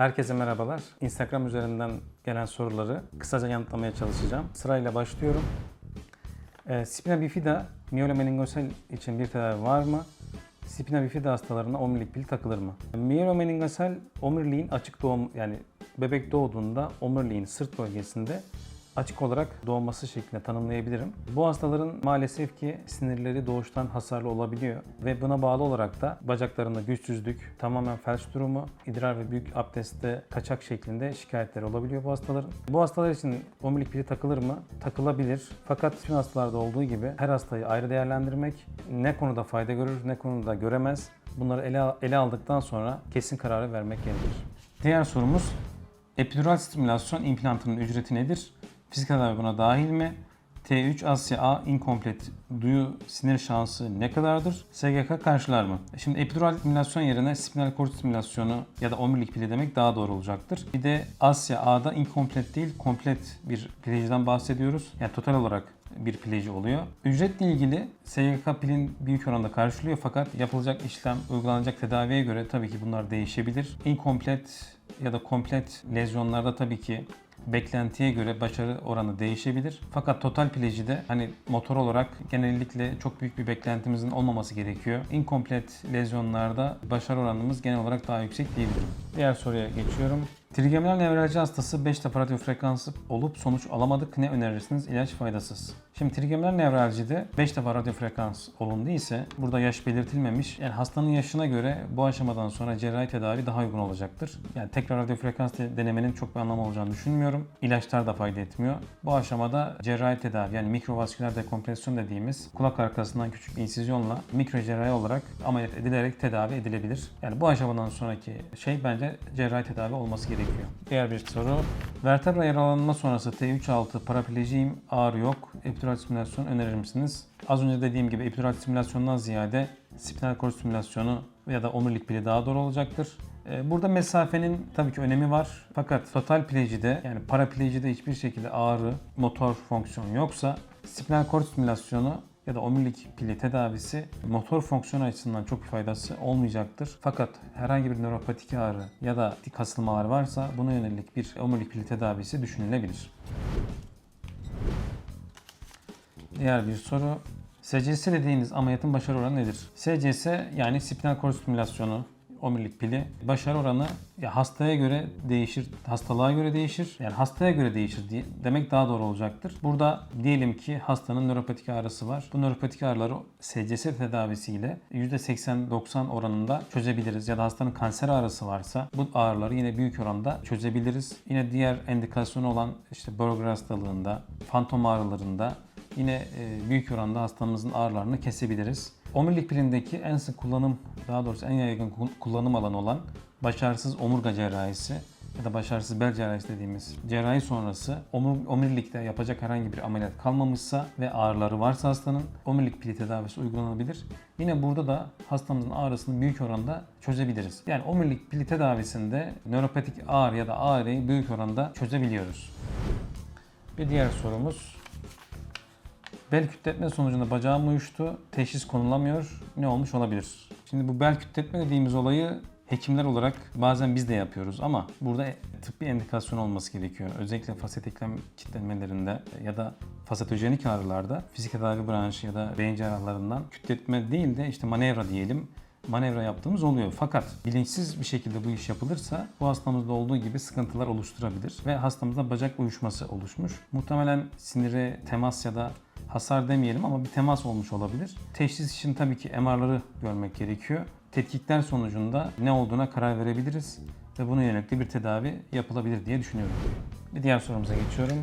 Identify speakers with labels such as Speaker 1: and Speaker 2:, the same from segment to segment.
Speaker 1: Herkese merhabalar. Instagram üzerinden gelen soruları kısaca yanıtlamaya çalışacağım. Sırayla başlıyorum. E, spina bifida miyelomeningosel için bir tedavi var mı? Spina bifida hastalarına omurilik pil takılır mı? Miyelomeningosel omuriliğin açık doğum yani bebek doğduğunda omuriliğin sırt bölgesinde açık olarak doğması şeklinde tanımlayabilirim. Bu hastaların maalesef ki sinirleri doğuştan hasarlı olabiliyor ve buna bağlı olarak da bacaklarında güçsüzlük, tamamen felç durumu, idrar ve büyük abdestte kaçak şeklinde şikayetler olabiliyor bu hastaların. Bu hastalar için omurilik pili takılır mı? Takılabilir. Fakat bütün hastalarda olduğu gibi her hastayı ayrı değerlendirmek, ne konuda fayda görür, ne konuda göremez. Bunları ele, ele aldıktan sonra kesin kararı vermek gerekir. Diğer sorumuz, epidural stimülasyon implantının ücreti nedir? Fizik tedavi buna dahil mi? T3 Asya A incomplete duyu sinir şansı ne kadardır? SGK karşılar mı? Şimdi epidural stimülasyon yerine spinal cord stimülasyonu ya da omurilik pili demek daha doğru olacaktır. Bir de Asya A'da incomplete değil komplet bir plajiden bahsediyoruz. Yani total olarak bir plajı oluyor. Ücretle ilgili SGK pilin büyük oranda karşılıyor fakat yapılacak işlem, uygulanacak tedaviye göre tabii ki bunlar değişebilir. Incomplete ya da komplet lezyonlarda tabii ki beklentiye göre başarı oranı değişebilir. Fakat total plajide hani motor olarak genellikle çok büyük bir beklentimizin olmaması gerekiyor. Inkomplet lezyonlarda başarı oranımız genel olarak daha yüksek diyebilirim. Diğer soruya geçiyorum. Trigeminal nevralji hastası 5 defa radyo frekansı olup sonuç alamadık. Ne önerirsiniz? İlaç faydasız. Şimdi trigeminal nevraljide 5 defa radyo frekans olundu ise burada yaş belirtilmemiş. Yani hastanın yaşına göre bu aşamadan sonra cerrahi tedavi daha uygun olacaktır. Yani tekrar radyo frekans denemenin çok bir anlamı olacağını düşünmüyorum. İlaçlar da fayda etmiyor. Bu aşamada cerrahi tedavi yani mikrovasküler dekompresyon dediğimiz kulak arkasından küçük insizyonla mikro cerrahi olarak ameliyat edilerek tedavi edilebilir. Yani bu aşamadan sonraki şey bence cerrahi tedavi olması gerekiyor. Diğer bir soru. Vertebra yaralanma sonrası T3-6 paraplejiyim, ağrı yok. Epidural stimülasyon önerir misiniz? Az önce dediğim gibi epidural stimülasyondan ziyade spinal cord stimülasyonu ya da omurilik pili daha doğru olacaktır. Ee, Burada mesafenin tabii ki önemi var. Fakat total plejide yani paraplejide hiçbir şekilde ağrı, motor fonksiyon yoksa spinal cord stimülasyonu ya da omurilik pili tedavisi motor fonksiyonu açısından çok bir faydası olmayacaktır. Fakat herhangi bir nöropatik ağrı ya da kasılmalar varsa buna yönelik bir omurilik pili tedavisi düşünülebilir. Diğer bir soru. SCS dediğiniz ameliyatın başarı oranı nedir? SCS yani spinal cord stimülasyonu, omurilik pili. Başarı oranı ya hastaya göre değişir, hastalığa göre değişir. Yani hastaya göre değişir diye demek daha doğru olacaktır. Burada diyelim ki hastanın nöropatik ağrısı var. Bu nöropatik ağrıları SCS tedavisiyle %80-90 oranında çözebiliriz. Ya da hastanın kanser ağrısı varsa bu ağrıları yine büyük oranda çözebiliriz. Yine diğer endikasyonu olan işte Berger hastalığında, fantom ağrılarında yine e, büyük oranda hastamızın ağrılarını kesebiliriz. Omurilik pilindeki en sık kullanım, daha doğrusu en yaygın kullanım alanı olan başarısız omurga cerrahisi ya da başarısız bel cerrahisi dediğimiz cerrahi sonrası omur, omurilikte yapacak herhangi bir ameliyat kalmamışsa ve ağrıları varsa hastanın omurilik pili tedavisi uygulanabilir. Yine burada da hastamızın ağrısını büyük oranda çözebiliriz. Yani omurilik pili tedavisinde nöropatik ağrı ya da ağrıyı büyük oranda çözebiliyoruz. Bir diğer sorumuz Bel kütletme sonucunda bacağım uyuştu. Teşhis konulamıyor. Ne olmuş olabilir? Şimdi bu bel kütletme dediğimiz olayı hekimler olarak bazen biz de yapıyoruz ama burada tıbbi endikasyon olması gerekiyor. Özellikle faset eklem kitlemelerinde ya da fasetojenik ağrılarda fizik tedavi branşı ya da beyin cerrahlarından kütletme değil de işte manevra diyelim manevra yaptığımız oluyor. Fakat bilinçsiz bir şekilde bu iş yapılırsa bu hastamızda olduğu gibi sıkıntılar oluşturabilir ve hastamızda bacak uyuşması oluşmuş. Muhtemelen sinire temas ya da hasar demeyelim ama bir temas olmuş olabilir. Teşhis için tabii ki MR'ları görmek gerekiyor. Tetkikler sonucunda ne olduğuna karar verebiliriz ve buna yönelik de bir tedavi yapılabilir diye düşünüyorum. Bir diğer sorumuza geçiyorum.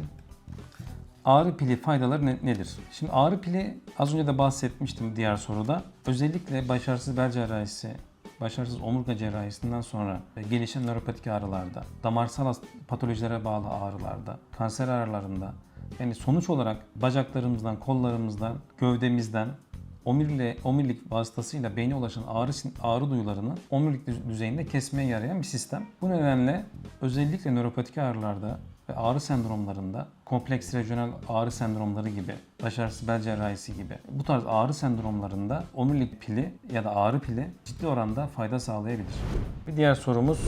Speaker 1: Ağrı pili faydaları ne- nedir? Şimdi ağrı pili az önce de bahsetmiştim diğer soruda. Özellikle başarısız bel cerrahisi, başarısız omurga cerrahisinden sonra gelişen nöropatik ağrılarda, damarsal patolojilere bağlı ağrılarda, kanser ağrılarında, yani sonuç olarak bacaklarımızdan, kollarımızdan, gövdemizden omurilik, omurilik vasıtasıyla beyne ulaşan ağrı, ağrı duyularını omurilik düz- düzeyinde kesmeye yarayan bir sistem. Bu nedenle özellikle nöropatik ağrılarda ve ağrı sendromlarında kompleks regional ağrı sendromları gibi, başarısız bel cerrahisi gibi bu tarz ağrı sendromlarında omurilik pili ya da ağrı pili ciddi oranda fayda sağlayabilir. Bir diğer sorumuz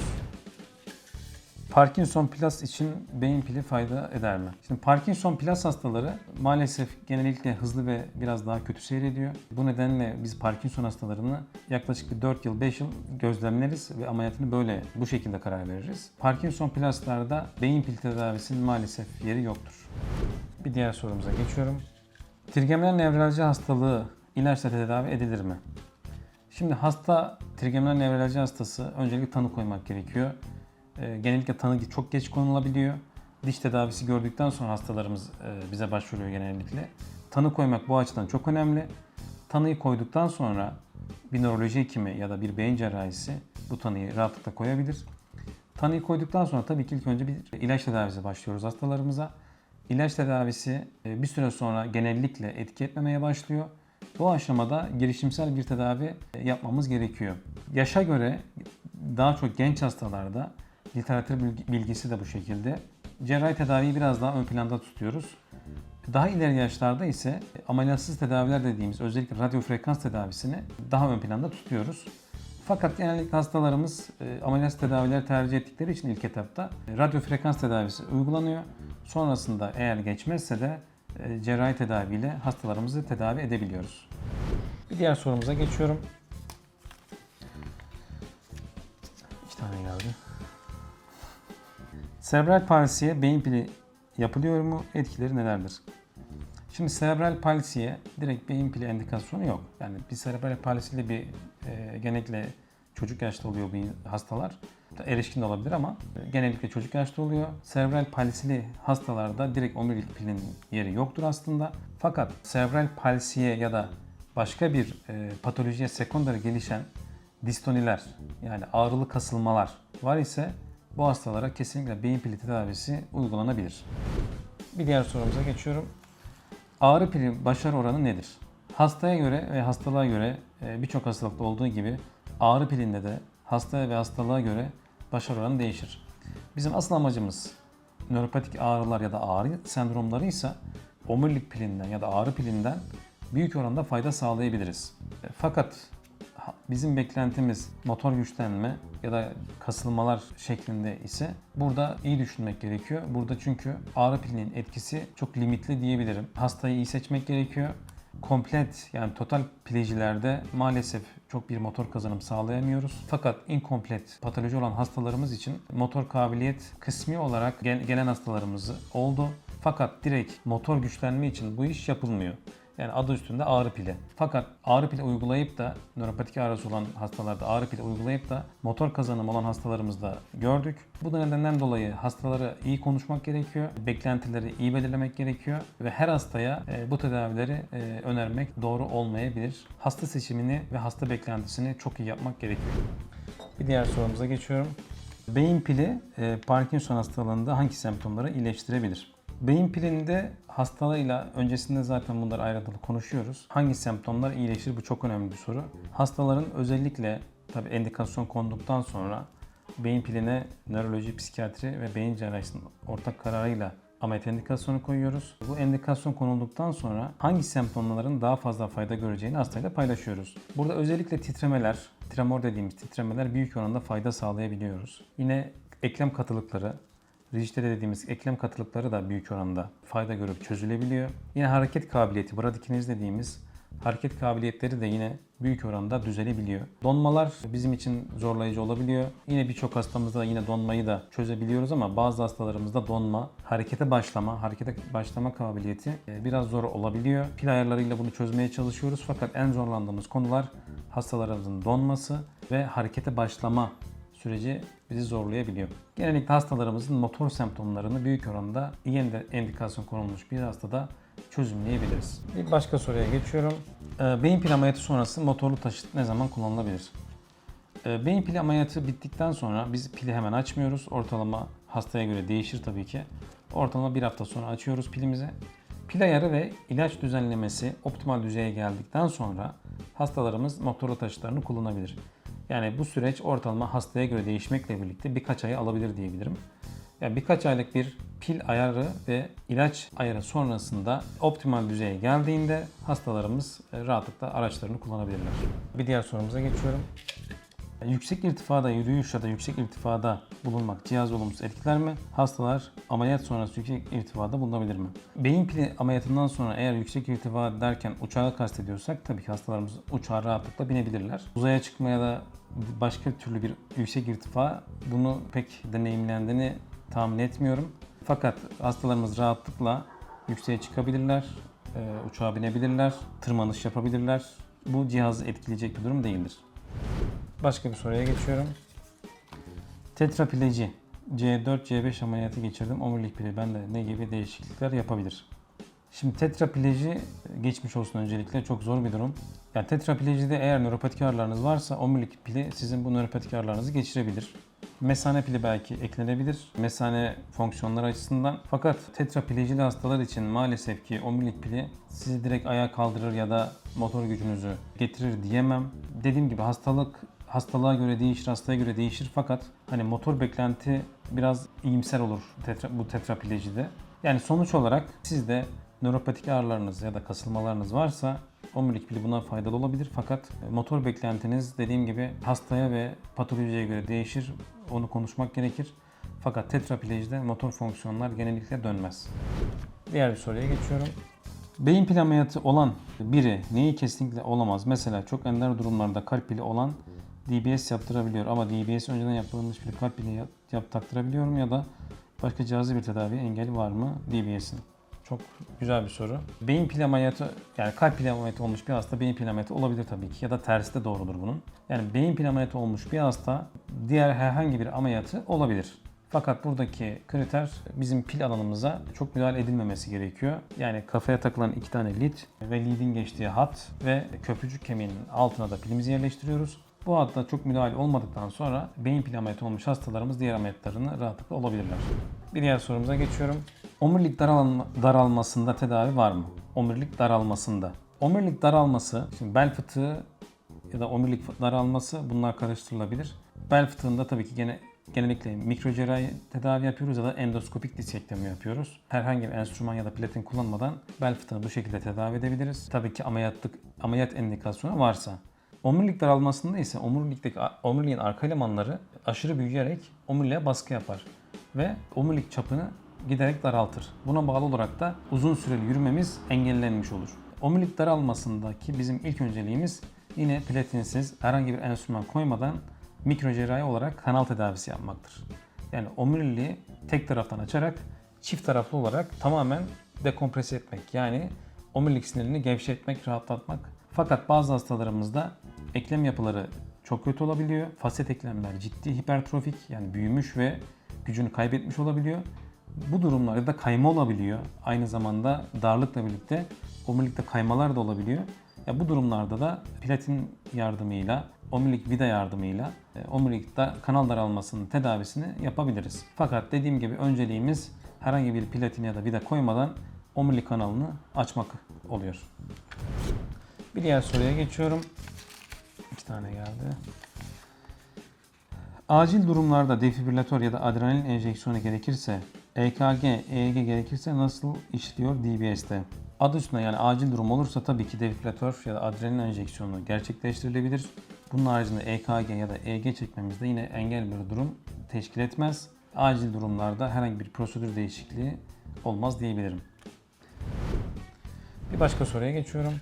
Speaker 1: Parkinson Plus için beyin pili fayda eder mi? Şimdi Parkinson Plus hastaları maalesef genellikle hızlı ve biraz daha kötü seyrediyor. Bu nedenle biz Parkinson hastalarını yaklaşık bir 4 yıl 5 yıl gözlemleriz ve ameliyatını böyle bu şekilde karar veririz. Parkinson Plus'larda beyin pil tedavisinin maalesef yeri yoktur. Bir diğer sorumuza geçiyorum. Trigeminal nevralji hastalığı ilaçla tedavi edilir mi? Şimdi hasta trigeminal nevralji hastası öncelikle tanı koymak gerekiyor. Ee, genellikle tanı çok geç konulabiliyor. Diş tedavisi gördükten sonra hastalarımız e, bize başvuruyor genellikle. Tanı koymak bu açıdan çok önemli. Tanıyı koyduktan sonra bir nöroloji hekimi ya da bir beyin cerrahisi bu tanıyı rahatlıkla koyabilir. Tanıyı koyduktan sonra tabii ki ilk önce bir ilaç tedavisi başlıyoruz hastalarımıza. İlaç tedavisi e, bir süre sonra genellikle etki etmemeye başlıyor. Bu aşamada girişimsel bir tedavi e, yapmamız gerekiyor. Yaşa göre daha çok genç hastalarda literatür bilgi- bilgisi de bu şekilde. Cerrahi tedaviyi biraz daha ön planda tutuyoruz. Daha ileri yaşlarda ise ameliyatsız tedaviler dediğimiz özellikle radyo frekans tedavisini daha ön planda tutuyoruz. Fakat genellikle hastalarımız e, ameliyatsız tedavileri tercih ettikleri için ilk etapta e, radyo frekans tedavisi uygulanıyor. Sonrasında eğer geçmezse de e, cerrahi tedaviyle hastalarımızı tedavi edebiliyoruz. Bir diğer sorumuza geçiyorum. Serebral palsiye beyin pili yapılıyor mu? Etkileri nelerdir? Şimdi serebral palsiye direkt beyin pili endikasyonu yok. Yani bir serebral palsiyle bir e, genellikle çocuk yaşta oluyor bu hastalar. Erişkin de olabilir ama genellikle çocuk yaşta oluyor. Serebral palsili hastalarda direkt omurilik pilin yeri yoktur aslında. Fakat serebral palsiye ya da başka bir e, patolojiye sekonder gelişen distoniler yani ağrılı kasılmalar var ise bu hastalara kesinlikle beyin pili tedavisi uygulanabilir. Bir diğer sorumuza geçiyorum. Ağrı pili başarı oranı nedir? Hastaya göre ve hastalığa göre e, birçok hastalıkta olduğu gibi ağrı pilinde de hastaya ve hastalığa göre başarı oranı değişir. Bizim asıl amacımız nöropatik ağrılar ya da ağrı sendromları ise omurilik pilinden ya da ağrı pilinden büyük oranda fayda sağlayabiliriz. E, Fakat bizim beklentimiz motor güçlenme ya da kasılmalar şeklinde ise burada iyi düşünmek gerekiyor. Burada çünkü ağrı pilinin etkisi çok limitli diyebilirim. Hastayı iyi seçmek gerekiyor. Komplet yani total pilecilerde maalesef çok bir motor kazanım sağlayamıyoruz. Fakat inkomplet patoloji olan hastalarımız için motor kabiliyet kısmi olarak gel- gelen hastalarımız oldu. Fakat direkt motor güçlenme için bu iş yapılmıyor. Yani adı üstünde ağrı pili. Fakat ağrı pili uygulayıp da nöropatik ağrısı olan hastalarda ağrı pili uygulayıp da motor kazanım olan hastalarımızda gördük. Bu nedenden dolayı hastaları iyi konuşmak gerekiyor. Beklentileri iyi belirlemek gerekiyor. Ve her hastaya e, bu tedavileri e, önermek doğru olmayabilir. Hasta seçimini ve hasta beklentisini çok iyi yapmak gerekiyor. Bir diğer sorumuza geçiyorum. Beyin pili e, Parkinson hastalığında hangi semptomları iyileştirebilir? Beyin pilinde hastalığıyla öncesinde zaten bunları ayrıntılı konuşuyoruz. Hangi semptomlar iyileşir bu çok önemli bir soru. Hastaların özellikle tabi endikasyon konduktan sonra beyin piline nöroloji, psikiyatri ve beyin cerrahisinin ortak kararıyla ameliyat endikasyonu koyuyoruz. Bu endikasyon konulduktan sonra hangi semptomların daha fazla fayda göreceğini hastayla paylaşıyoruz. Burada özellikle titremeler, tremor dediğimiz titremeler büyük oranda fayda sağlayabiliyoruz. Yine eklem katılıkları, Rigidite dediğimiz eklem katılıkları da büyük oranda fayda görüp çözülebiliyor. Yine hareket kabiliyeti, bradikiniz dediğimiz hareket kabiliyetleri de yine büyük oranda düzelebiliyor. Donmalar bizim için zorlayıcı olabiliyor. Yine birçok hastamızda yine donmayı da çözebiliyoruz ama bazı hastalarımızda donma, harekete başlama, harekete başlama kabiliyeti e, biraz zor olabiliyor. Pil ayarlarıyla bunu çözmeye çalışıyoruz fakat en zorlandığımız konular hastalarımızın donması ve harekete başlama süreci bizi zorlayabiliyor. Genellikle hastalarımızın motor semptomlarını büyük oranda iyi endikasyon konulmuş bir hastada çözümleyebiliriz. Bir başka soruya geçiyorum. Ee, Beyin pil ameliyatı sonrası motorlu taşıt ne zaman kullanılabilir? Ee, Beyin pili ameliyatı bittikten sonra biz pili hemen açmıyoruz. Ortalama hastaya göre değişir tabii ki. Ortalama bir hafta sonra açıyoruz pilimizi. Pil ayarı ve ilaç düzenlemesi optimal düzeye geldikten sonra hastalarımız motorlu taşıtlarını kullanabilir. Yani bu süreç ortalama hastaya göre değişmekle birlikte birkaç ayı alabilir diyebilirim. Yani birkaç aylık bir pil ayarı ve ilaç ayarı sonrasında optimal düzeye geldiğinde hastalarımız e, rahatlıkla araçlarını kullanabilirler. Bir diğer sorumuza geçiyorum. Yüksek irtifada yürüyüş ya da yüksek irtifada bulunmak cihaz olumsuz etkiler mi? Hastalar ameliyat sonrası yüksek irtifada bulunabilir mi? Beyin pili ameliyatından sonra eğer yüksek irtifa derken uçağı kastediyorsak tabii ki hastalarımız uçağa rahatlıkla binebilirler. Uzaya çıkmaya da başka türlü bir yüksek irtifa bunu pek deneyimlendiğini tahmin etmiyorum. Fakat hastalarımız rahatlıkla yükseğe çıkabilirler, e, uçağa binebilirler, tırmanış yapabilirler. Bu cihazı etkileyecek bir durum değildir. Başka bir soruya geçiyorum. Tetrapleji C4 C5 ameliyatı geçirdim. Omurilik pili bende ne gibi değişiklikler yapabilir? Şimdi tetrapleji geçmiş olsun öncelikle çok zor bir durum. Yani tetraplejide eğer nöropatik ağrılarınız varsa omurilik pili sizin bu nöropatik ağrılarınızı geçirebilir. Mesane pili belki eklenebilir. Mesane fonksiyonları açısından. Fakat tetraplejili hastalar için maalesef ki omurilik pili sizi direkt ayağa kaldırır ya da motor gücünüzü getirir diyemem. Dediğim gibi hastalık hastalığa göre değişir, hastaya göre değişir fakat hani motor beklenti biraz iyimser olur tetra, bu tetraplejide. Yani sonuç olarak sizde nöropatik ağrılarınız ya da kasılmalarınız varsa omurilik pili buna faydalı olabilir fakat motor beklentiniz dediğim gibi hastaya ve patolojiye göre değişir. Onu konuşmak gerekir. Fakat tetraplejide motor fonksiyonlar genellikle dönmez. Diğer bir soruya geçiyorum. Beyin pili ameliyatı olan biri neyi kesinlikle olamaz? Mesela çok ender durumlarda kalp pili olan DBS yaptırabiliyor ama DBS önceden yapılmış bir kalp pili yap, yap taktırabiliyor mu ya da başka cihazlı bir tedavi engeli var mı DBS'in? Çok güzel bir soru. Beyin pili ameliyatı yani kalp pili ameliyatı olmuş bir hasta beyin pili ameliyatı olabilir tabii ki ya da tersi de doğrudur bunun. Yani beyin pili ameliyatı olmuş bir hasta diğer herhangi bir ameliyatı olabilir. Fakat buradaki kriter bizim pil alanımıza çok müdahale edilmemesi gerekiyor. Yani kafaya takılan iki tane lid ve lidin geçtiği hat ve köprücük kemiğinin altına da pilimizi yerleştiriyoruz. Bu hatta çok müdahale olmadıktan sonra beyin pili ameliyatı olmuş hastalarımız diğer ameliyatlarını rahatlıkla olabilirler. Bir diğer sorumuza geçiyorum. Omurilik daralma, daralmasında tedavi var mı? Omurilik daralmasında. Omurilik daralması, şimdi bel fıtığı ya da omurilik daralması bunlar karıştırılabilir. Bel fıtığında tabii ki gene genellikle mikrocerrahi tedavi yapıyoruz ya da endoskopik disektomi yapıyoruz. Herhangi bir enstrüman ya da platin kullanmadan bel fıtığını bu şekilde tedavi edebiliriz. Tabii ki ameliyatlık ameliyat indikasyonu varsa. Omurilik daralmasında ise omurilikteki omuriliğin arka elemanları aşırı büyüyerek omuriliğe baskı yapar ve omurilik çapını giderek daraltır. Buna bağlı olarak da uzun süreli yürümemiz engellenmiş olur. Omurilik daralmasındaki bizim ilk önceliğimiz yine platinsiz herhangi bir enstrüman koymadan mikro cerrahi olarak kanal tedavisi yapmaktır. Yani omuriliği tek taraftan açarak çift taraflı olarak tamamen dekomprese etmek. Yani omurilik sinirini gevşetmek, rahatlatmak. Fakat bazı hastalarımızda eklem yapıları çok kötü olabiliyor. Faset eklemler ciddi hipertrofik yani büyümüş ve gücünü kaybetmiş olabiliyor. Bu durumlarda kayma olabiliyor. Aynı zamanda darlıkla birlikte omurilikte kaymalar da olabiliyor. Ya bu durumlarda da platin yardımıyla, omurilik vida yardımıyla e, omurilik da kanal daralmasının tedavisini yapabiliriz. Fakat dediğim gibi önceliğimiz herhangi bir platin ya da vida koymadan omurilik kanalını açmak oluyor. Bir diğer soruya geçiyorum. İki tane geldi. Acil durumlarda defibrilatör ya da adrenalin enjeksiyonu gerekirse, EKG, EEG gerekirse nasıl işliyor DBS'te? Adı üstünde yani acil durum olursa tabii ki defibrilatör ya da adrenalin enjeksiyonu gerçekleştirilebilir. Bunun haricinde EKG ya da EEG çekmemizde yine engel bir durum teşkil etmez. Acil durumlarda herhangi bir prosedür değişikliği olmaz diyebilirim. Bir başka soruya geçiyorum.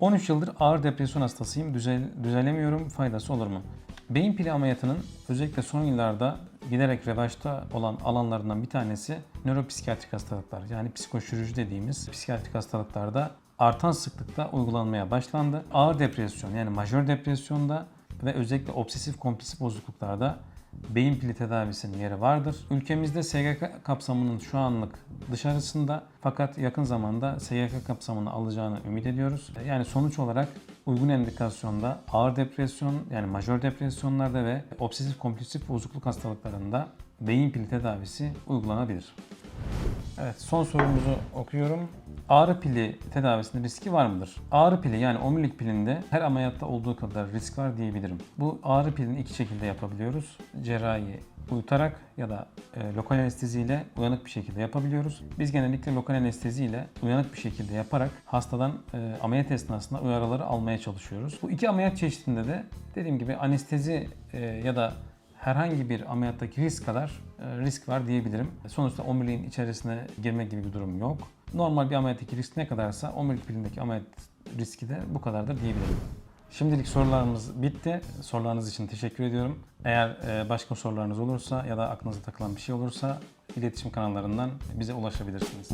Speaker 1: 13 yıldır ağır depresyon hastasıyım. Düzel, düzelemiyorum. Faydası olur mu? Beyin pili ameliyatının özellikle son yıllarda giderek revaçta olan alanlarından bir tanesi nöropsikiyatrik hastalıklar. Yani psikoşirurji dediğimiz psikiyatrik hastalıklarda artan sıklıkta uygulanmaya başlandı. Ağır depresyon yani majör depresyonda ve özellikle obsesif kompulsif bozukluklarda beyin pili tedavisinin yeri vardır. Ülkemizde SGK kapsamının şu anlık dışarısında fakat yakın zamanda SGK kapsamını alacağını ümit ediyoruz. Yani sonuç olarak uygun endikasyonda ağır depresyon yani majör depresyonlarda ve obsesif kompulsif bozukluk hastalıklarında beyin pili tedavisi uygulanabilir. Evet son sorumuzu okuyorum. Ağrı pili tedavisinde riski var mıdır? Ağrı pili yani omurilik pilinde her ameliyatta olduğu kadar risk var diyebilirim. Bu ağrı pilini iki şekilde yapabiliyoruz. Cerrahi uyutarak ya da e, lokal anesteziyle uyanık bir şekilde yapabiliyoruz. Biz genellikle lokal anesteziyle uyanık bir şekilde yaparak hastadan e, ameliyat esnasında uyarıları almaya çalışıyoruz. Bu iki ameliyat çeşidinde de dediğim gibi anestezi e, ya da herhangi bir ameliyattaki risk kadar e, risk var diyebilirim. Sonuçta omuriliğin içerisine girmek gibi bir durum yok. Normal bir ameliyattaki risk ne kadarsa omurilik pilindeki ameliyat riski de bu kadardır diyebilirim. Şimdilik sorularımız bitti. Sorularınız için teşekkür ediyorum. Eğer e, başka sorularınız olursa ya da aklınıza takılan bir şey olursa iletişim kanallarından bize ulaşabilirsiniz.